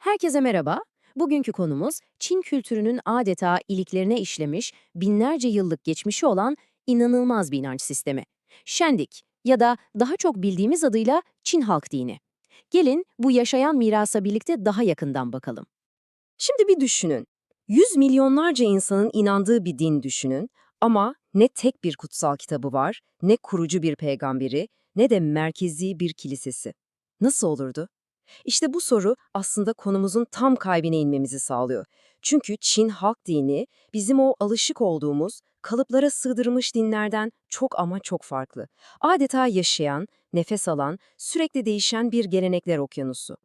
Herkese merhaba. Bugünkü konumuz Çin kültürünün adeta iliklerine işlemiş, binlerce yıllık geçmişi olan inanılmaz bir inanç sistemi. Şendik ya da daha çok bildiğimiz adıyla Çin halk dini. Gelin bu yaşayan mirasa birlikte daha yakından bakalım. Şimdi bir düşünün. Yüz milyonlarca insanın inandığı bir din düşünün ama ne tek bir kutsal kitabı var, ne kurucu bir peygamberi, ne de merkezi bir kilisesi. Nasıl olurdu? İşte bu soru aslında konumuzun tam kalbine inmemizi sağlıyor. Çünkü Çin halk dini bizim o alışık olduğumuz, kalıplara sığdırılmış dinlerden çok ama çok farklı. Adeta yaşayan, nefes alan, sürekli değişen bir gelenekler okyanusu.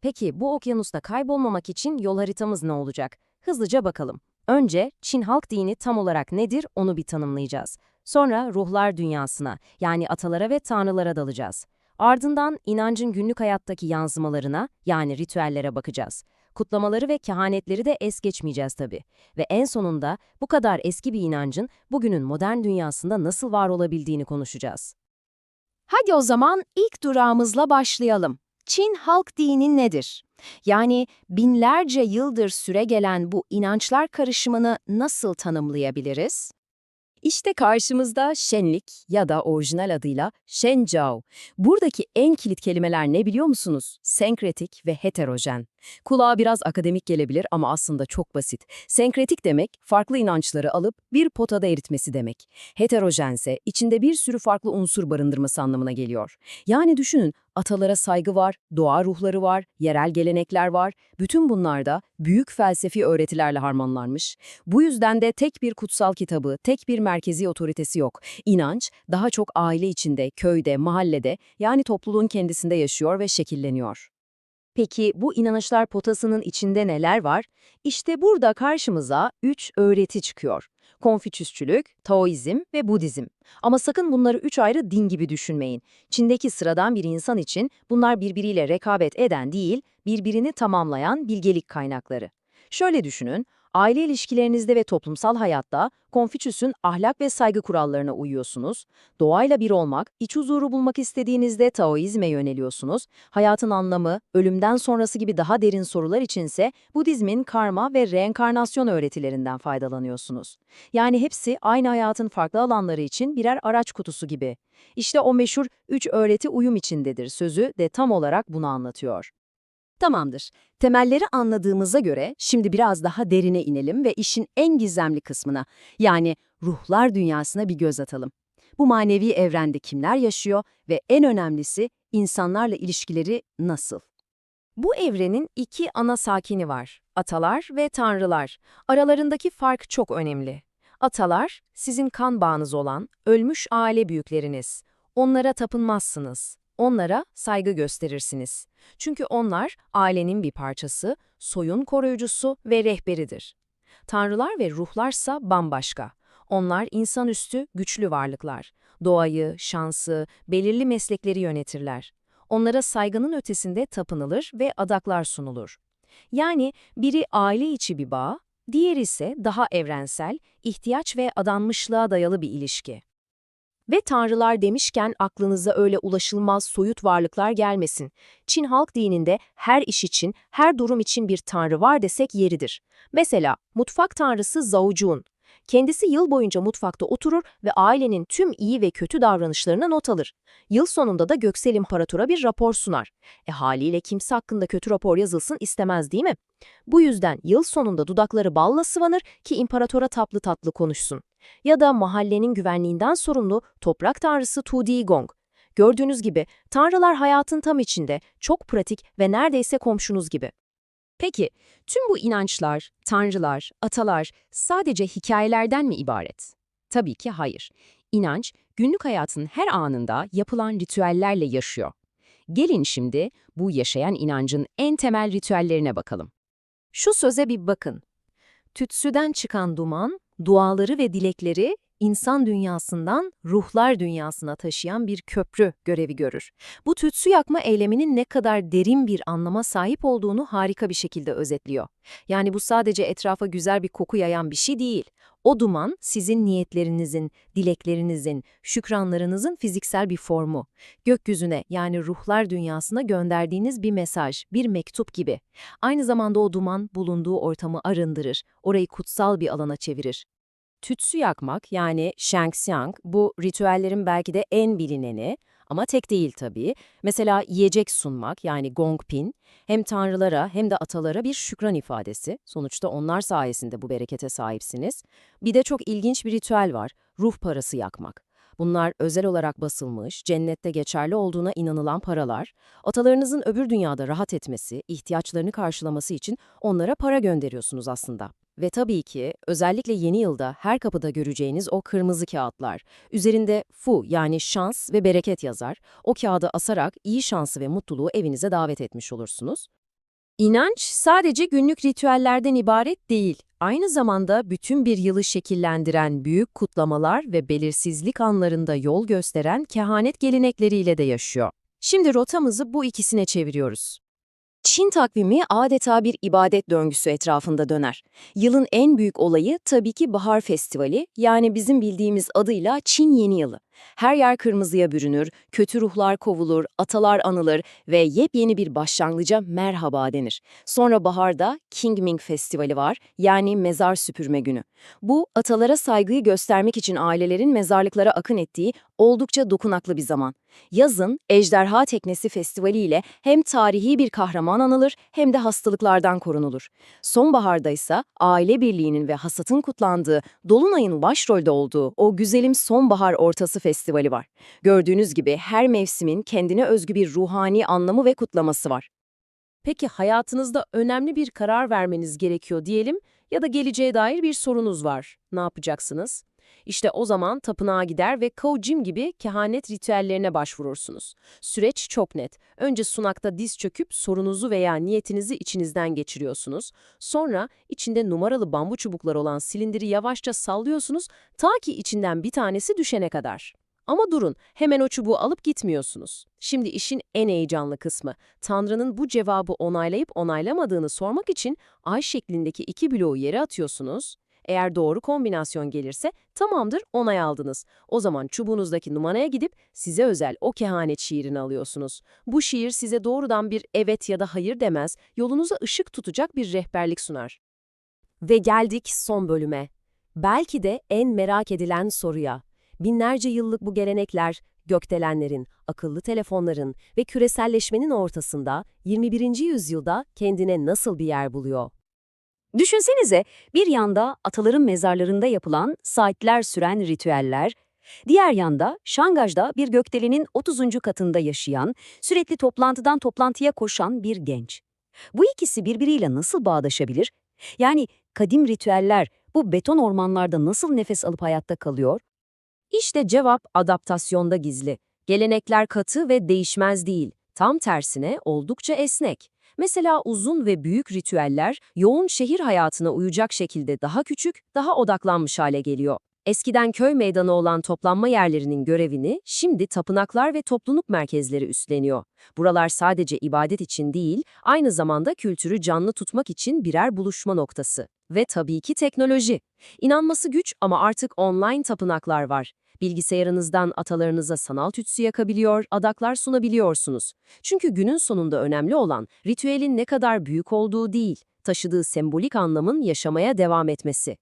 Peki bu okyanusta kaybolmamak için yol haritamız ne olacak? Hızlıca bakalım. Önce Çin halk dini tam olarak nedir onu bir tanımlayacağız. Sonra ruhlar dünyasına yani atalara ve tanrılara dalacağız. Ardından inancın günlük hayattaki yansımalarına yani ritüellere bakacağız. Kutlamaları ve kehanetleri de es geçmeyeceğiz tabii. Ve en sonunda bu kadar eski bir inancın bugünün modern dünyasında nasıl var olabildiğini konuşacağız. Hadi o zaman ilk durağımızla başlayalım. Çin halk dini nedir? Yani binlerce yıldır süre gelen bu inançlar karışımını nasıl tanımlayabiliriz? İşte karşımızda şenlik ya da orijinal adıyla Shenzhou. Buradaki en kilit kelimeler ne biliyor musunuz? Senkretik ve heterojen. Kulağa biraz akademik gelebilir ama aslında çok basit. Senkretik demek, farklı inançları alıp bir potada eritmesi demek. Heterojense, içinde bir sürü farklı unsur barındırması anlamına geliyor. Yani düşünün, atalara saygı var, doğa ruhları var, yerel gelenekler var. Bütün bunlar da büyük felsefi öğretilerle harmanlanmış. Bu yüzden de tek bir kutsal kitabı, tek bir merkezi otoritesi yok. İnanç daha çok aile içinde, köyde, mahallede yani topluluğun kendisinde yaşıyor ve şekilleniyor. Peki bu inanışlar potasının içinde neler var? İşte burada karşımıza üç öğreti çıkıyor. Konfüçyüsçülük, Taoizm ve Budizm. Ama sakın bunları üç ayrı din gibi düşünmeyin. Çin'deki sıradan bir insan için bunlar birbiriyle rekabet eden değil, birbirini tamamlayan bilgelik kaynakları. Şöyle düşünün, aile ilişkilerinizde ve toplumsal hayatta Konfüçyüs'ün ahlak ve saygı kurallarına uyuyorsunuz, doğayla bir olmak, iç huzuru bulmak istediğinizde Taoizme yöneliyorsunuz, hayatın anlamı, ölümden sonrası gibi daha derin sorular içinse Budizmin karma ve reenkarnasyon öğretilerinden faydalanıyorsunuz. Yani hepsi aynı hayatın farklı alanları için birer araç kutusu gibi. İşte o meşhur üç öğreti uyum içindedir sözü de tam olarak bunu anlatıyor. Tamamdır. Temelleri anladığımıza göre şimdi biraz daha derine inelim ve işin en gizemli kısmına, yani ruhlar dünyasına bir göz atalım. Bu manevi evrende kimler yaşıyor ve en önemlisi insanlarla ilişkileri nasıl? Bu evrenin iki ana sakini var, atalar ve tanrılar. Aralarındaki fark çok önemli. Atalar, sizin kan bağınız olan, ölmüş aile büyükleriniz. Onlara tapınmazsınız. Onlara saygı gösterirsiniz. Çünkü onlar ailenin bir parçası, soyun koruyucusu ve rehberidir. Tanrılar ve ruhlarsa bambaşka. Onlar insanüstü, güçlü varlıklar. Doğayı, şansı, belirli meslekleri yönetirler. Onlara saygının ötesinde tapınılır ve adaklar sunulur. Yani biri aile içi bir bağ, diğeri ise daha evrensel, ihtiyaç ve adanmışlığa dayalı bir ilişki. Ve tanrılar demişken aklınıza öyle ulaşılmaz soyut varlıklar gelmesin. Çin halk dininde her iş için, her durum için bir tanrı var desek yeridir. Mesela mutfak tanrısı Zaojun. Kendisi yıl boyunca mutfakta oturur ve ailenin tüm iyi ve kötü davranışlarına not alır. Yıl sonunda da Göksel İmparator'a bir rapor sunar. E haliyle kimse hakkında kötü rapor yazılsın istemez değil mi? Bu yüzden yıl sonunda dudakları balla sıvanır ki imparatora tatlı tatlı konuşsun. Ya da mahallenin güvenliğinden sorumlu toprak tanrısı Tu Di Gong. Gördüğünüz gibi tanrılar hayatın tam içinde, çok pratik ve neredeyse komşunuz gibi. Peki, tüm bu inançlar, tanrılar, atalar sadece hikayelerden mi ibaret? Tabii ki hayır. İnanç, günlük hayatın her anında yapılan ritüellerle yaşıyor. Gelin şimdi bu yaşayan inancın en temel ritüellerine bakalım. Şu söze bir bakın. Tütsüden çıkan duman, duaları ve dilekleri insan dünyasından ruhlar dünyasına taşıyan bir köprü görevi görür. Bu tütsü yakma eyleminin ne kadar derin bir anlama sahip olduğunu harika bir şekilde özetliyor. Yani bu sadece etrafa güzel bir koku yayan bir şey değil. O duman sizin niyetlerinizin, dileklerinizin, şükranlarınızın fiziksel bir formu. Gökyüzüne yani ruhlar dünyasına gönderdiğiniz bir mesaj, bir mektup gibi. Aynı zamanda o duman bulunduğu ortamı arındırır, orayı kutsal bir alana çevirir. Tütsü yakmak yani Shangxiang bu ritüellerin belki de en bilineni ama tek değil tabii. Mesela yiyecek sunmak yani gongpin hem tanrılara hem de atalara bir şükran ifadesi. Sonuçta onlar sayesinde bu berekete sahipsiniz. Bir de çok ilginç bir ritüel var. Ruh parası yakmak. Bunlar özel olarak basılmış, cennette geçerli olduğuna inanılan paralar. Atalarınızın öbür dünyada rahat etmesi, ihtiyaçlarını karşılaması için onlara para gönderiyorsunuz aslında. Ve tabii ki özellikle yeni yılda her kapıda göreceğiniz o kırmızı kağıtlar. Üzerinde fu yani şans ve bereket yazar. O kağıdı asarak iyi şansı ve mutluluğu evinize davet etmiş olursunuz. İnanç sadece günlük ritüellerden ibaret değil. Aynı zamanda bütün bir yılı şekillendiren büyük kutlamalar ve belirsizlik anlarında yol gösteren kehanet gelenekleriyle de yaşıyor. Şimdi rotamızı bu ikisine çeviriyoruz. Çin takvimi adeta bir ibadet döngüsü etrafında döner. Yılın en büyük olayı tabii ki Bahar Festivali, yani bizim bildiğimiz adıyla Çin Yeni Yılı. Her yer kırmızıya bürünür, kötü ruhlar kovulur, atalar anılır ve yepyeni bir başlangıca merhaba denir. Sonra baharda Qingming Festivali var, yani mezar süpürme günü. Bu, atalara saygıyı göstermek için ailelerin mezarlıklara akın ettiği oldukça dokunaklı bir zaman. Yazın Ejderha Teknesi Festivali ile hem tarihi bir kahraman anılır hem de hastalıklardan korunulur. Sonbaharda ise aile birliğinin ve hasatın kutlandığı, Dolunay'ın başrolde olduğu o güzelim sonbahar ortası festivali var. Gördüğünüz gibi her mevsimin kendine özgü bir ruhani anlamı ve kutlaması var. Peki hayatınızda önemli bir karar vermeniz gerekiyor diyelim ya da geleceğe dair bir sorunuz var. Ne yapacaksınız? İşte o zaman tapınağa gider ve Kaojim gibi kehanet ritüellerine başvurursunuz. Süreç çok net. Önce sunakta diz çöküp sorunuzu veya niyetinizi içinizden geçiriyorsunuz. Sonra içinde numaralı bambu çubukları olan silindiri yavaşça sallıyorsunuz ta ki içinden bir tanesi düşene kadar. Ama durun, hemen o çubuğu alıp gitmiyorsunuz. Şimdi işin en heyecanlı kısmı. Tanrı'nın bu cevabı onaylayıp onaylamadığını sormak için ay şeklindeki iki bloğu yere atıyorsunuz. Eğer doğru kombinasyon gelirse tamamdır onay aldınız. O zaman çubuğunuzdaki numaraya gidip size özel o kehanet şiirini alıyorsunuz. Bu şiir size doğrudan bir evet ya da hayır demez, yolunuza ışık tutacak bir rehberlik sunar. Ve geldik son bölüme. Belki de en merak edilen soruya. Binlerce yıllık bu gelenekler, gökdelenlerin, akıllı telefonların ve küreselleşmenin ortasında 21. yüzyılda kendine nasıl bir yer buluyor? Düşünsenize bir yanda ataların mezarlarında yapılan saatler süren ritüeller, diğer yanda Şangaj'da bir gökdelenin 30. katında yaşayan, sürekli toplantıdan toplantıya koşan bir genç. Bu ikisi birbiriyle nasıl bağdaşabilir? Yani kadim ritüeller bu beton ormanlarda nasıl nefes alıp hayatta kalıyor? İşte cevap adaptasyonda gizli. Gelenekler katı ve değişmez değil. Tam tersine oldukça esnek. Mesela uzun ve büyük ritüeller yoğun şehir hayatına uyacak şekilde daha küçük, daha odaklanmış hale geliyor. Eskiden köy meydanı olan toplanma yerlerinin görevini şimdi tapınaklar ve topluluk merkezleri üstleniyor. Buralar sadece ibadet için değil, aynı zamanda kültürü canlı tutmak için birer buluşma noktası. Ve tabii ki teknoloji. İnanması güç ama artık online tapınaklar var. Bilgisayarınızdan atalarınıza sanal tütsü yakabiliyor, adaklar sunabiliyorsunuz. Çünkü günün sonunda önemli olan ritüelin ne kadar büyük olduğu değil, taşıdığı sembolik anlamın yaşamaya devam etmesi.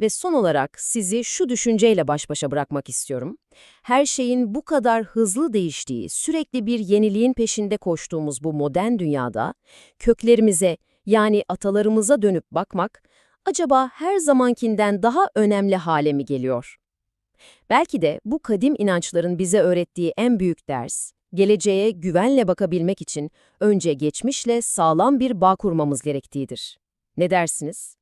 Ve son olarak sizi şu düşünceyle baş başa bırakmak istiyorum. Her şeyin bu kadar hızlı değiştiği, sürekli bir yeniliğin peşinde koştuğumuz bu modern dünyada köklerimize yani atalarımıza dönüp bakmak acaba her zamankinden daha önemli hale mi geliyor? Belki de bu kadim inançların bize öğrettiği en büyük ders, geleceğe güvenle bakabilmek için önce geçmişle sağlam bir bağ kurmamız gerektiğidir. Ne dersiniz?